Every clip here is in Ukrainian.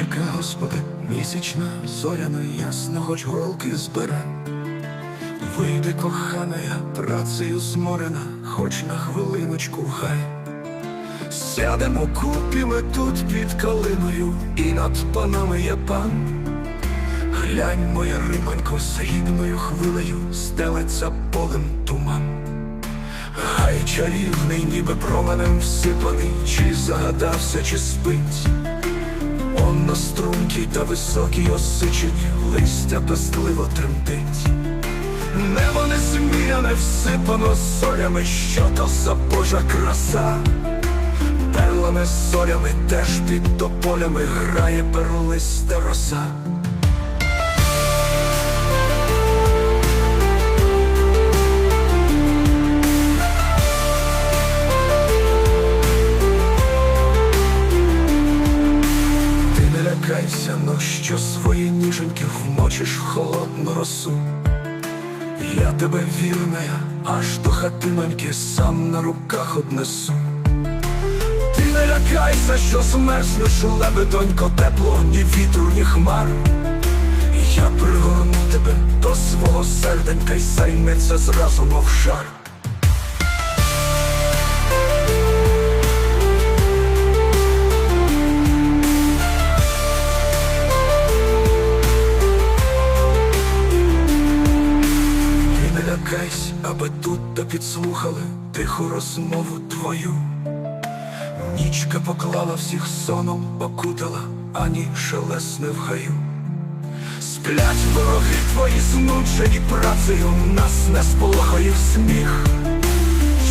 яка, Господи, місячна, зоряна, ясна, хоч голки збере. Вийди, кохана, я працею зморена, хоч на хвилиночку в гай. Сядемо купі ми тут під калиною, і над панами є пан. Глянь, моя рибонько, срібною хвилею стелиться полем туман. Гай чарівний, ніби променем всипаний, чи загадався, чи спить. На стрункій та високій осичить, листя пестливо тремтить. Небо несміяне всипано солями, що то за божа краса. Перлами солями теж під тополями грає перлиста роса. Лякайся, но що свої ніженьки вмочиш холодну росу. Я тебе вірная, аж до хатиноньки сам на руках однесу. Ти не лякайся, що змерзнеш, лебедонько, тепло, ні вітру, ні хмар. Я пригорну тебе до свого серденька й займеться зразу, мов шар. Аби тут та підслухали тиху розмову твою. Нічка поклала всіх соном, окутала, ані шелесне в гаю. Сплять вороги твої змучені працею, нас не сполохає сміх.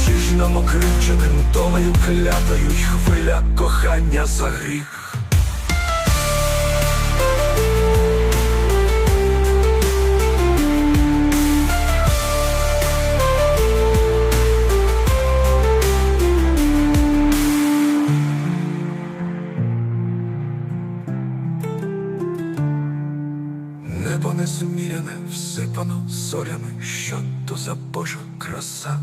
Чи ж нам окривченим долею клятою й хвиля кохання за гріх? Незміряне, всипано зорями, що то за Божа краса.